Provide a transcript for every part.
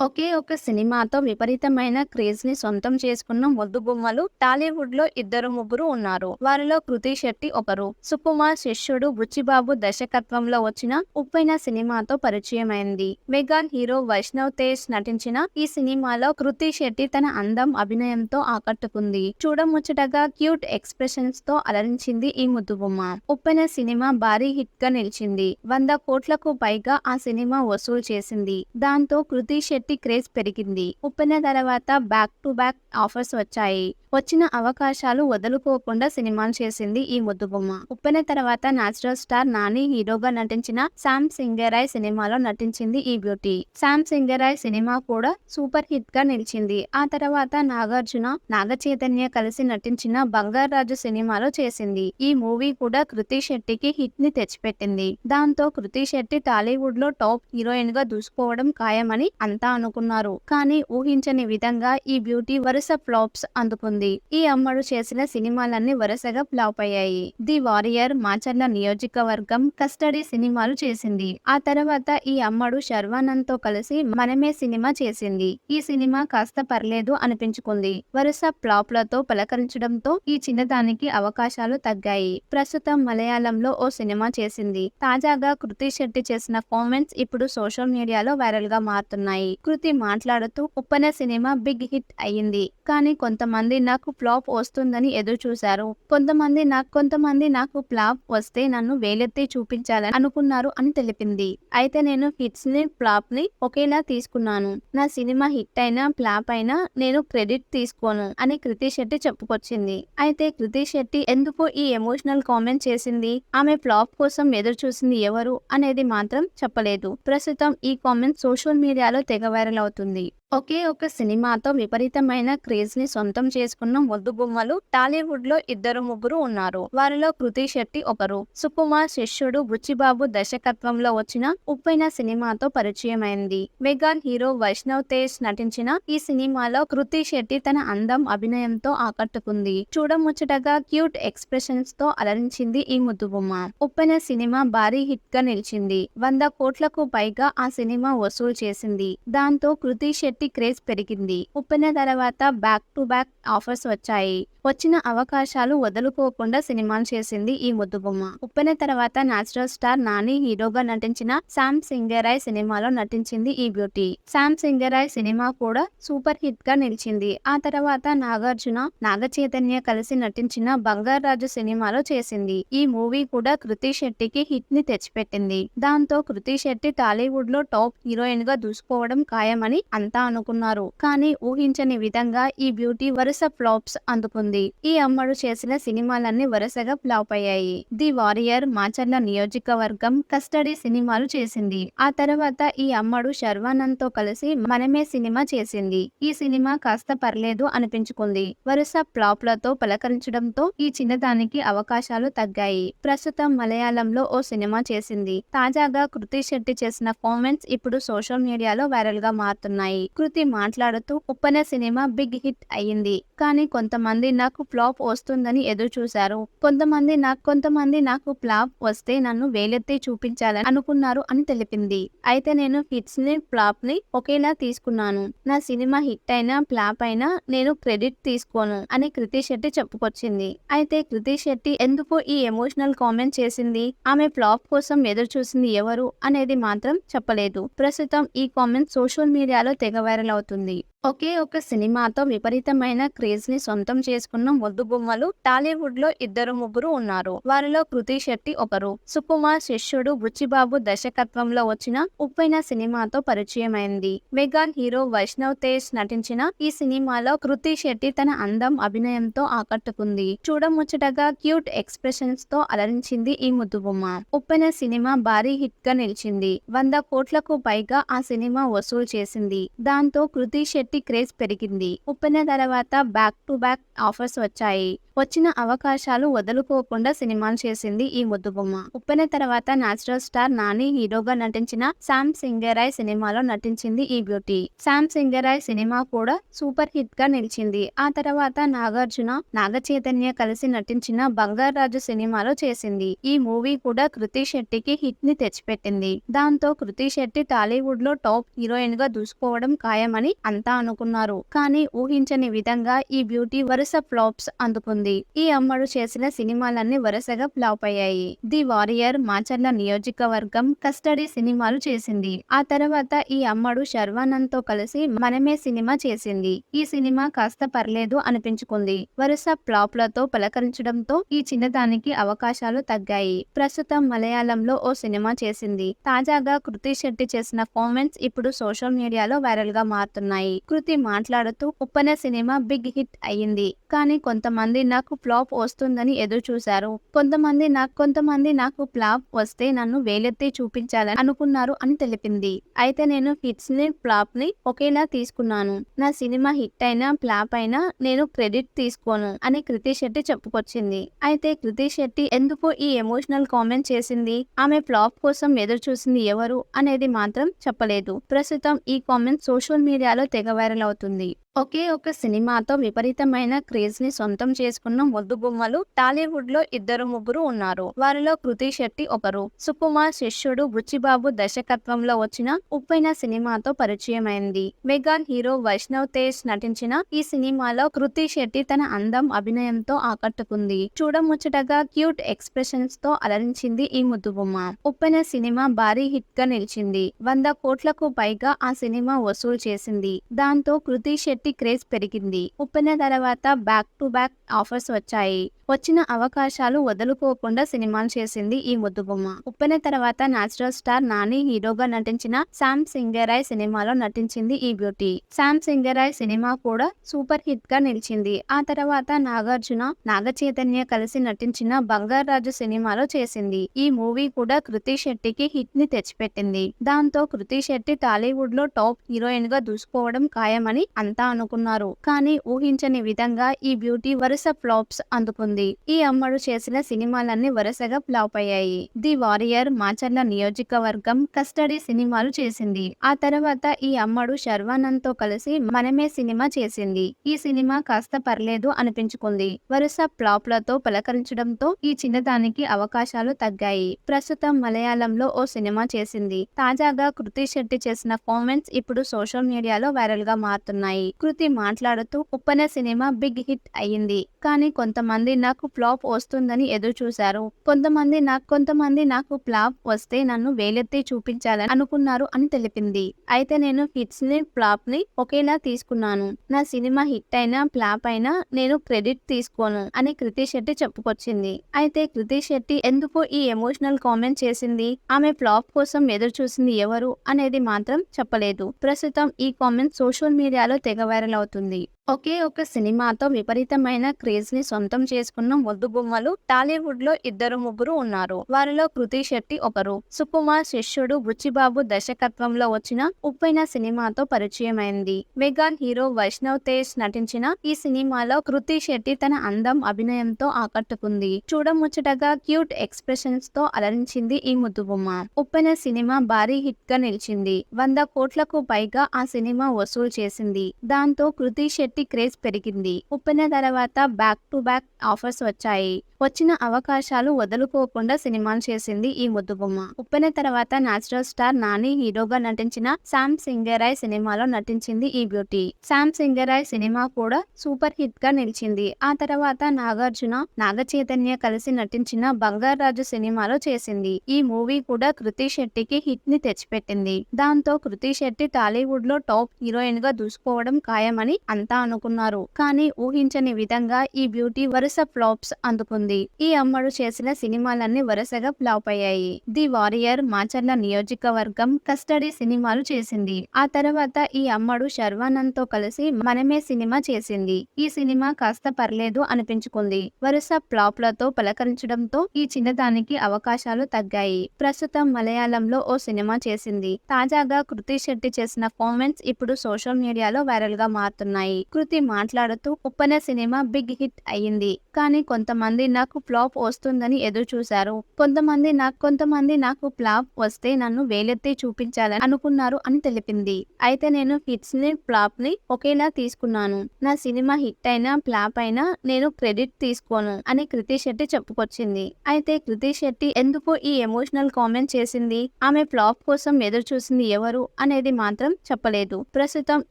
ఒకే ఒక సినిమాతో విపరీతమైన క్రేజ్ని సొంతం చేసుకున్న ముద్దు బొమ్మలు టాలీవుడ్లో ఇద్దరు ముగ్గురు ఉన్నారు. వారిలో కృతి శెట్టి ఒకరు సుకుమార్ శిష్యుడు బుచ్చిబాబు దర్శకత్వంలో వచ్చిన ఉప్పైన సినిమాతో పరిచయమైంది. మెగాన్ హీరో వైష్ణవ్ తేజ్ నటించిన ఈ సినిమాలో కృతి శెట్టి తన అందం అభినయంతో ఆకట్టుకుంది. చూడముచ్చటగా క్యూట్ ఎక్స్ప్రెషన్స్తో అలరించింది ఈ ముద్దు బొమ్మ. ఉప్పెన సినిమా భారీ హిట్గా నిలిచింది. వంద కోట్లకు పైగా ఆ సినిమా వసూలు చేసింది. దాంతో కృతి శెట్టి క్రేజ్ పెరిగింది. ఉప్పెన తర్వాత బ్యాక్ టు బ్యాక్ ఆఫర్స్ వచ్చాయి. వచ్చిన అవకాశాలు వదులుకోకుండా సినిమాలు చేసింది ఈ ముద్దుబొమ్మ ఉప్పెన తర్వాత నాచురల్ స్టార్ నాని హీరోగా నటించిన శామ్ సింగరాయ్ సినిమాలో నటించింది ఈ బ్యూటీ శామ్ సింగరాయ్ సినిమా కూడా సూపర్ హిట్గా నిలిచింది. ఆ తర్వాత నాగార్జున నాగ చైతన్య కలిసి నటించిన బంగారాజు సినిమాలో చేసింది. ఈ మూవీ కూడా కృతి శెట్టికి హిట్ని తెచ్చిపెట్టింది. దాంతో కృతి శెట్టి టాలీవుడ్లో టాప్ హీరోయిన్గా దూసుకోవడం ఖాయమని అంతా అనుకున్నారు. కానీ ఊహించని విధంగా ఈ బ్యూటీ వరుస ఫ్లాప్స్ అందుకుంది. ఈ అమ్మడు చేసిన సినిమాలన్నీ వరుసగా ఫ్లాప్ అయ్యాయి. ది వారియర్ మాచర్ల నియోజకవర్గం కస్టడీ సినిమాలు చేసింది. ఆ తర్వాత ఈ అమ్మడు శర్వానంద్తో కలిసి మనమే సినిమా చేసింది. ఈ సినిమా కాస్త పర్లేదు అనిపించుకుంది. వరుస ఫ్లాప్లతో పలకరించడంతో ఈ చిన్నదానికి అవకాశాలు తగ్గాయి. ప్రస్తుతం మలయాళంలో ఓ సినిమా చేసింది. తాజాగా కృతి శెట్టి చేసిన కామెంట్స్ ఇప్పుడు సోషల్ మీడియాలో వైరల్గా మారుతున్నాయి. కృతి మాట్లాడుతూ ఉప్పన సినిమా బిగ్ హిట్ అయ్యింది. కానీ కొంతమంది నాకు ఫ్లాప్ వస్తుందని ఎదురు చూశారు కొంతమంది నాకు కొంతమంది నాకు ఫ్లాప్ వస్తే నన్ను వేలెత్తి చూపించాలని అనుకున్నారు అని తెలిపింది. అయితే నేను హిట్స్ని ఫ్లాప్ని ఒకేలా తీసుకున్నాను. నా సినిమా హిట్ అయినా ఫ్లాప్ అయినా నేను క్రెడిట్ తీసుకోను అని కృతి శెట్టి చెప్పుకొచ్చింది. అయితే కృతి శెట్టి ఎందుకు ఈ ఎమోషనల్ కామెంట్ చేసింది? ఆమె ఫ్లాప్ కోసం ఎదురు చూసింది ఎవరు అనేది మాత్రం చెప్పలేదు. ప్రస్తుతం ఈ కామెంట్ సోషల్ మీడియాలో తెగ వైరల్ అవుతుంది. ఒకే ఒక సినిమాతో విపరీతమైన క్రేజ్ని సొంతం చేసుకున్న ముద్దు బొమ్మలు టాలీవుడ్లో ఇద్దరు ముగ్గురు ఉన్నారు. వారిలో కృతి శెట్టి ఒకరు సుకుమార్ శిష్యుడు బుచ్చిబాబు దర్శకత్వంలో వచ్చిన ఉప్పైన సినిమాతో పరిచయమైంది. మెగాన్ హీరో వైష్ణవ్ తేజ్ నటించిన ఈ సినిమాలో కృతి శెట్టి తన అందం అభినయంతో ఆకట్టుకుంది. చూడముచ్చటగా క్యూట్ ఎక్స్ప్రెషన్స్తో అలరించింది ఈ ముద్దు బొమ్మ. ఉప్పెన సినిమా భారీ హిట్గా నిలిచింది. వంద కోట్లకు పైగా ఆ సినిమా వసూలు చేసింది. దాంతో కృతి శెట్టి క్రేజ్ పెరిగింది. ఉప్పెన తర్వాత బ్యాక్ టు బ్యాక్ ఆఫర్స్ వచ్చాయి. వచ్చిన అవకాశాలు వదులుకోకుండా సినిమాలు చేసింది ఈ ముద్దుబొమ్మ ఉప్పెన తర్వాత నాచురల్ స్టార్ నాని హీరోగా నటించిన శామ్ సింగరాయ్ సినిమాలో నటించింది ఈ బ్యూటీ శామ్ సింగరాయ్ సినిమా కూడా సూపర్ హిట్గా నిలిచింది. ఆ తర్వాత నాగార్జున నాగ చైతన్య కలిసి నటించిన బంగారాజు సినిమాలో చేసింది. ఈ మూవీ కూడా కృతి శెట్టికి హిట్ని తెచ్చిపెట్టింది. దాంతో కృతి శెట్టి టాలీవుడ్లో టాప్ హీరోయిన్గా దూసుకోవడం ఖాయమని అంతా అనుకున్నారు. కానీ ఊహించని విధంగా ఈ బ్యూటీ వరుస ఫ్లాప్స్ అందుకుంది. ఈ అమ్మడు చేసిన సినిమాలన్నీ వరుసగా ఫ్లాప్ అయ్యాయి. ది వారియర్ మాచర్ల నియోజకవర్గం కస్టడీ సినిమాలు చేసింది. ఆ తర్వాత ఈ అమ్మడు శర్వానంద్తో కలిసి మనమే సినిమా చేసింది. ఈ సినిమా కాస్త పర్లేదు అనిపించుకుంది. వరుస ఫ్లాప్లతో పలకరించడంతో ఈ చిన్నదానికి అవకాశాలు తగ్గాయి. ప్రస్తుతం మలయాళంలో ఓ సినిమా చేసింది. తాజాగా కృతి శెట్టి చేసిన కామెంట్స్ ఇప్పుడు సోషల్ మీడియాలో వైరల్గా మారుతున్నాయి. కృతి మాట్లాడుతూ ఉప్పన సినిమా బిగ్ హిట్ అయ్యింది. కానీ కొంతమంది నాకు ఫ్లాప్ వస్తుందని ఎదురు చూశారు. కొంతమంది నాకు కొంతమంది నాకు ఫ్లాప్ వస్తే నన్ను వేలెత్తి చూపించాలని అనుకున్నారు అని తెలిపింది. అయితే నేను హిట్స్ని ఫ్లాప్ని ఒకేలా తీసుకున్నాను. నా సినిమా హిట్ అయినా ఫ్లాప్ అయినా నేను క్రెడిట్ తీసుకోను అని కృతి శెట్టి చెప్పుకొచ్చింది. అయితే కృతి శెట్టి ఎందుకు ఈ ఎమోషనల్ కామెంట్ చేసింది? ఆమె ఫ్లాప్ కోసం ఎదురు చూసింది ఎవరు అనేది మాత్రం చెప్పలేదు. ప్రస్తుతం ఈ కామెంట్ సోషల్ మీడియాలో తెగ వైరల్ అవుతుంది. ఒకే ఒక సినిమాతో విపరీతమైన క్రేజ్ని సొంతం చేసుకున్న ముద్దు బొమ్మలు టాలీవుడ్లో ఇద్దరు ముగ్గురు ఉన్నారు. వారిలో కృతి శెట్టి ఒకరు సుకుమార్ శిష్యుడు బుచ్చిబాబు దర్శకత్వంలో వచ్చిన ఉప్పైన సినిమాతో పరిచయమైంది. మెగాన్ హీరో వైష్ణవ్ తేజ్ నటించిన ఈ సినిమాలో కృతి శెట్టి తన అందం అభినయంతో ఆకట్టుకుంది. చూడముచ్చటగా క్యూట్ ఎక్స్ప్రెషన్స్తో అలరించింది ఈ ముద్దు బొమ్మ. ఉప్పెన సినిమా భారీ హిట్గా నిలిచింది. వంద కోట్లకు పైగా ఆ సినిమా వసూలు చేసింది. దాంతో కృతి శెట్టి క్రేజ్ పెరిగింది. ఉప్పెన తర్వాత బ్యాక్ టు బ్యాక్ ఆఫర్స్ వచ్చాయి. వచ్చిన అవకాశాలు వదులుకోకుండా సినిమాలు చేసింది ఈ ముద్దుబొమ్మ ఉప్పెన తర్వాత నాచురల్ స్టార్ నాని హీరోగా నటించిన శామ్ సింగరాయ్ సినిమాలో నటించింది ఈ బ్యూటీ. శామ్ సింగరాయ్ సినిమా కూడా సూపర్ హిట్గా నిలిచింది. ఆ తర్వాత నాగార్జున నాగ చైతన్య కలిసి నటించిన బంగారాజు సినిమాలో చేసింది. ఈ మూవీ కూడా కృతి శెట్టికి హిట్ని తెచ్చిపెట్టింది. దాంతో కృతి శెట్టి టాలీవుడ్లో టాప్ హీరోయిన్గా దూసుకోవడం ఖాయమని అంతా అనుకున్నారు. కానీ ఊహించని విధంగా ఈ బ్యూటీ వరుస ఫ్లాప్స్ అందుకుంది. ఈ అమ్మడు చేసిన సినిమాలన్నీ వరుసగా ఫ్లాప్ అయ్యాయి. ది వారియర్ మాచర్ల నియోజకవర్గం కస్టడీ సినిమాలు చేసింది. ఆ తర్వాత ఈ అమ్మడు శర్వానంద్తో కలిసి మనమే సినిమా చేసింది. ఈ సినిమా కాస్త పర్లేదు అనిపించుకుంది. వరుస ఫ్లాప్లతో పలకరించడంతో ఈ చిన్నదానికి అవకాశాలు తగ్గాయి. ప్రస్తుతం మలయాళంలో ఓ సినిమా చేసింది. తాజాగా కృతి శెట్టి చేసిన కామెంట్స్ ఇప్పుడు సోషల్ మీడియాలో వైరల్గా మారుతున్నాయి. కృతి మాట్లాడుతూ ఉప్పన సినిమా బిగ్ హిట్ అయ్యింది. కానీ కొంతమంది నాకు ఫ్లాప్ వస్తుందని ఎదురు చూశారు. కొంతమంది నాకు కొంతమంది నాకు ఫ్లాప్ వస్తే నన్ను వేలెత్తి చూపించాలని అనుకున్నారు అని తెలిపింది. అయితే నేను హిట్స్ని ఫ్లాప్ని ఒకేలా తీసుకున్నాను. నా సినిమా హిట్ అయినా ఫ్లాప్ అయినా నేను క్రెడిట్ తీసుకోను అని కృతి శెట్టి చెప్పుకొచ్చింది. అయితే కృతి శెట్టి ఎందుకు ఈ ఎమోషనల్ కామెంట్ చేసింది? ఆమె ఫ్లాప్ కోసం ఎదురు చూసింది ఎవరు అనేది మాత్రం చెప్పలేదు. ప్రస్తుతం ఈ కామెంట్ సోషల్ మీడియాలో తెగ వైరల్ అవుతుంది. ఒకే ఒక సినిమాతో విపరీతమైన క్రేజ్ని సొంతం చేసుకున్న ముద్దు బొమ్మలు టాలీవుడ్లో ఇద్దరు ముగ్గురు ఉన్నారు. వారిలో కృతి శెట్టి ఒకరు సుకుమార్ శిష్యుడు బుచ్చిబాబు దర్శకత్వంలో వచ్చిన ఉప్పైన సినిమాతో పరిచయమైంది. మెగా హీరో వైష్ణవ్ తేజ్ నటించిన ఈ సినిమాలో కృతి శెట్టి తన అందం అభినయంతో ఆకట్టుకుంది. చూడముచ్చటగా క్యూట్ ఎక్స్ప్రెషన్స్తో అలరించింది ఈ ముద్దు బొమ్మ ఉప్పెన సినిమా భారీ హిట్గా నిలిచింది. వంద కోట్లకు పైగా ఆ సినిమా వసూలు చేసింది. దాంతో కృతి శెట్టి క్రేజ్ పెరిగింది. ఉప్పెన తర్వాత బ్యాక్ టు బ్యాక్ ఆఫర్స్ వచ్చాయి. వచ్చిన అవకాశాలు వదులుకోకుండా సినిమాలు చేసింది ఈ ముద్దుబొమ్మ ఉప్పెన తర్వాత నాచురల్ స్టార్ నాని హీరోగా నటించిన శామ్ సింగరాయ్ సినిమాలో నటించింది ఈ బ్యూటీ. శామ్ సింగరాయ్ సినిమా కూడా సూపర్ హిట్గా నిలిచింది. ఆ తర్వాత నాగార్జున నాగ చైతన్య కలిసి నటించిన బంగారాజు సినిమాలో చేసింది. ఈ మూవీ కూడా కృతి శెట్టికి హిట్ని తెచ్చిపెట్టింది. దాంతో కృతి శెట్టి టాలీవుడ్లో టాప్ హీరోయిన్గా దూసుకోవడం ఖాయమని అంతా అనుకున్నారు. కానీ ఊహించని విధంగా ఈ బ్యూటీ వరుస ఫ్లాప్స్ అందుకుంది. ఈ అమ్మడు చేసిన సినిమాలన్నీ వరుసగా ఫ్లాప్ అయ్యాయి. ది వారియర్ మాచర్ల నియోజకవర్గం కస్టడీ సినిమాలు చేసింది. ఆ తర్వాత ఈ అమ్మడు శర్వానంద్తో కలిసి మనమే సినిమా చేసింది. ఈ సినిమా కాస్త పర్లేదు అనిపించుకుంది. వరుస ఫ్లాప్లతో పలకరించడంతో ఈ చిన్నదానికి అవకాశాలు తగ్గాయి. ప్రస్తుతం మలయాళంలో ఓ సినిమా చేసింది. తాజాగా కృతి శెట్టి చేసిన కామెంట్స్ ఇప్పుడు సోషల్ మీడియాలో వైరల్గా మారుతున్నాయి. కృతి మాట్లాడుతూ ఉప్పన సినిమా బిగ్ హిట్ అయ్యింది. కానీ కొంతమంది నాకు ఫ్లాప్ వస్తుందని ఎదురు చూశారు. కొంతమంది నాకు కొంతమంది నాకు ఫ్లాప్ వస్తే నన్ను వేలెత్తి చూపించాలని అనుకున్నారు అని తెలిపింది. అయితే నేను హిట్స్ని ఫ్లాప్ని ఒకేలా తీసుకున్నాను. నా సినిమా హిట్ అయినా ఫ్లాప్ అయినా నేను క్రెడిట్ తీసుకోను అని కృతి శెట్టి చెప్పుకొచ్చింది. అయితే కృతి శెట్టి ఎందుకు ఈ ఎమోషనల్ కామెంట్ చేసింది? ఆమె ఫ్లాప్ కోసం ఎదురు చూసింది ఎవరు అనేది మాత్రం చెప్పలేదు. ప్రస్తుతం ఈ కామెంట్ సోషల్ మీడియాలో తెగ వైరల్ అవుతుంది. ఒకే ఒక సినిమాతో విపరీతమైన క్రేజ్ని సొంతం చేసుకున్న ముద్దు బొమ్మలు టాలీవుడ్లో ఇద్దరు ముగ్గురు ఉన్నారు. వారిలో కృతి శెట్టి ఒకరు సుకుమార్ శిష్యుడు బుచ్చిబాబు దర్శకత్వంలో వచ్చిన ఉప్పైన సినిమాతో పరిచయమైంది. మెగా హీరో వైష్ణవ్ తేజ్ నటించిన ఈ సినిమాలో కృతి శెట్టి తన అందం అభినయంతో ఆకట్టుకుంది. చూడముచ్చటగా క్యూట్ ఎక్స్ప్రెషన్స్తో అలరించింది ఈ ముద్దు బొమ్మ. ఉప్పెన సినిమా భారీ హిట్గా నిలిచింది. వంద కోట్లకు పైగా ఆ సినిమా వసూలు చేసింది. దాంతో కృతి శెట్టి క్రేజ్ పెరిగింది. ఉప్పెన తర్వాత బ్యాక్ టు బ్యాక్ ఆఫర్స్ వచ్చాయి. వచ్చిన అవకాశాలు వదులుకోకుండా సినిమాలు చేసింది ఈ ముద్దుబొమ్మ. ఉప్పెన తర్వాత నాచురల్ స్టార్ నాని హీరోగా నటించిన శామ్ సింగరాయ్ సినిమాలో నటించింది ఈ బ్యూటీ. శామ్ సింగరాయ్ సినిమా కూడా సూపర్ హిట్గా నిలిచింది. ఆ తర్వాత నాగార్జున నాగ చైతన్య కలిసి నటించిన బంగారాజు సినిమాలో చేసింది. ఈ మూవీ కూడా కృతి శెట్టికి హిట్ని తెచ్చిపెట్టింది. దాంతో కృతి శెట్టి టాలీవుడ్లో టాప్ హీరోయిన్గా దూసుకోవడం ఖాయమని అంతా అనుకున్నారు. కానీ ఊహించని విధంగా ఈ బ్యూటీ వరుస ఫ్లాప్స్ అందుకుంది. ఈ అమ్మడు చేసిన సినిమాలన్నీ వరుసగా ఫ్లాప్ అయ్యాయి. ది వారియర్ మాచర్ల నియోజకవర్గం కస్టడీ సినిమాలు చేసింది. ఆ తర్వాత ఈ అమ్మడు శర్వానంద్తో కలిసి మనమే సినిమా చేసింది. ఈ సినిమా కాస్త పర్లేదు అనిపించుకుంది. వరుస ఫ్లాప్లతో పలకరించడంతో ఈ చిన్నదానికి అవకాశాలు తగ్గాయి. ప్రస్తుతం మలయాళంలో ఓ సినిమా చేసింది. తాజాగా కృతి శెట్టి చేసిన కామెంట్స్ ఇప్పుడు సోషల్ మీడియాలో వైరల్గా మారుతున్నాయి. కృతి మాట్లాడుతూ ఉప్పన సినిమా బిగ్ హిట్ అయ్యింది. కానీ కొంతమంది నాకు ఫ్లాప్ వస్తుందని ఎదురు చూశారు కొంతమంది నాకు కొంతమంది నాకు ఫ్లాప్ వస్తే నన్ను వేలెత్తి చూపించాలని అనుకున్నారు అని తెలిపింది. అయితే నేను హిట్స్ని ఫ్లాప్ని ఒకేలా తీసుకున్నాను. నా సినిమా హిట్ అయినా ఫ్లాప్ అయినా నేను క్రెడిట్ తీసుకోను అని కృతి శెట్టి చెప్పుకొచ్చింది. అయితే కృతి శెట్టి ఎందుకు ఈ ఎమోషనల్ కామెంట్ చేసింది? ఆమె ఫ్లాప్ కోసం ఎదురు చూసింది ఎవరు అనేది మాత్రం చెప్పలేదు. ప్రస్తుతం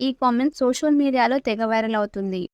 ఈ కామెంట్ సోషల్ మీడియాలో తెగ వైరల్ అవుతుంది.